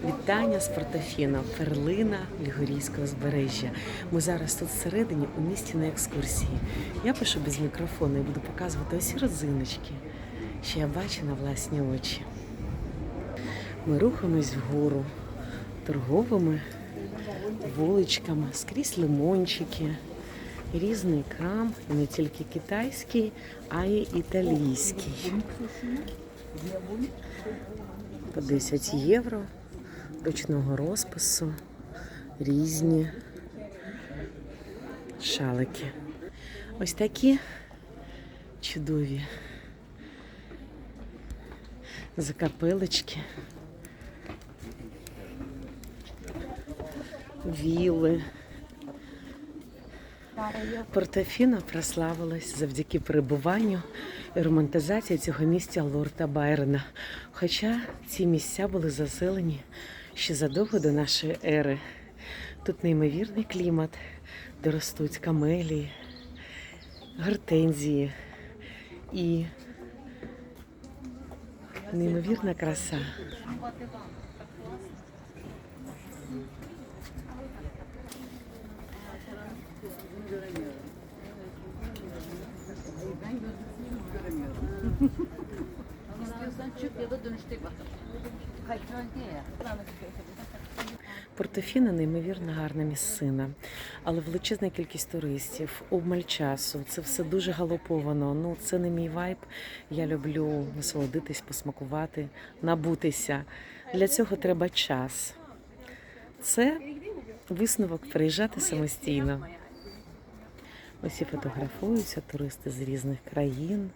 Вітання з Портофіно, перлина Лігорійського збережжя. Ми зараз тут всередині у місті на екскурсії. Я пишу без мікрофону і буду показувати усі родзиночки, що я бачу на власні очі. Ми рухаємось вгору торговими вуличками, скрізь лимончики, різний крам, і не тільки китайський, а й італійський. По 10 євро ручного розпису, різні шалики. Ось такі чудові закапелечки, віли. Портофіно прославилась завдяки перебуванню і романтизації цього місця Лорда Байрона. Хоча ці місця були заселені ще задовго до нашої ери. Тут неймовірний клімат, де ростуть камелії, гортензії і неймовірна краса. Dönüşte неймовірно гарна місцина, але величезна кількість туристів, обмаль часу. Це все дуже галоповано. Ну це не мій вайб. Я люблю насолодитись, посмакувати, набутися. Для цього треба час. Це висновок приїжджати самостійно. Усі фотографуються, туристи з різних країн.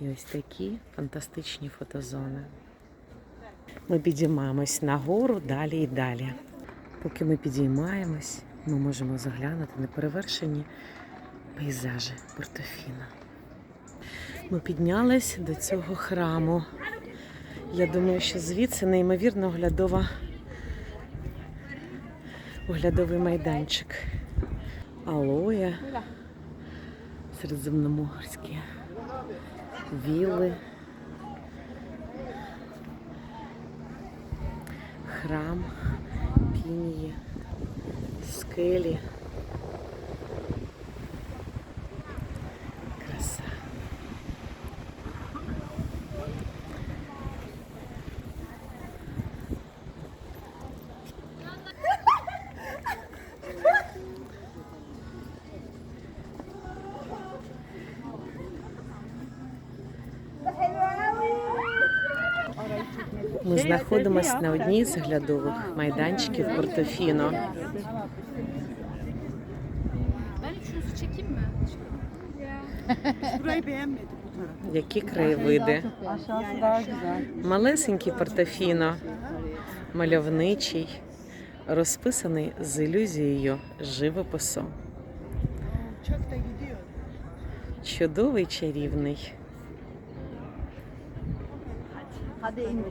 І ось такі фантастичні фотозони. Ми підіймаємось нагору далі і далі. Поки ми підіймаємось, ми можемо заглянути неперевершені пейзажі Портофіно. Ми піднялись до цього храму. Я думаю, що звідси неймовірно оглядова оглядовий майданчик. Алоя, середземноморські, вілли. храм, пінії, скелі. Краса. Ми знаходимося на одній з оглядових майданчиків Портофіно. Які краєвиди. Малесенький Портофіно, мальовничий, розписаний з ілюзією живопису. Чудовий чарівний. Hadi in.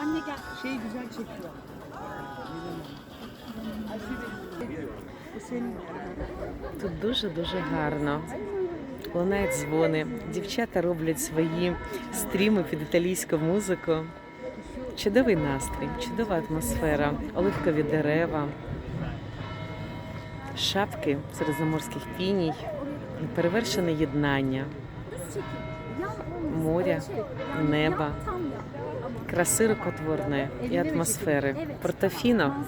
Anne gel. Şey güzel çekiyor. Тут дуже-дуже гарно. Лунають дзвони. Дівчата роблять свої стріми під італійську музику. Чудовий настрій, чудова атмосфера, оливкові дерева, шапки середземорських піній, перевершене єднання, моря, неба, краси рукотворної і атмосфери. Портофіно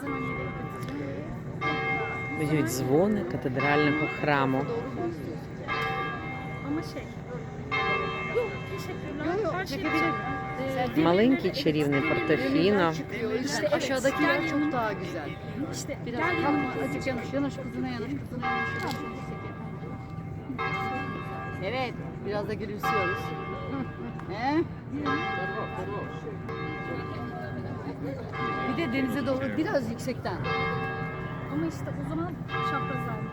б'ють дзвони катедрального храму. Маленький чарівний Портофіно. Kızına yanaş. Evet, biraz da gülümsüyoruz. He? Bir de denize doğru biraz yüksekten. Ama işte o zaman çapraz alma.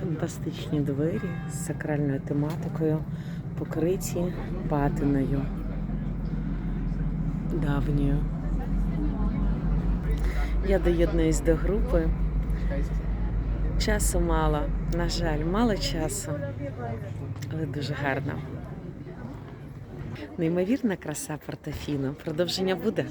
Фантастичні двері з сакральною тематикою, покриті патиною давньою. Я доєднуюсь до групи. Часу мало, на жаль, мало часу, але дуже гарно. Неймовірна краса Портофіно. Продовження буде.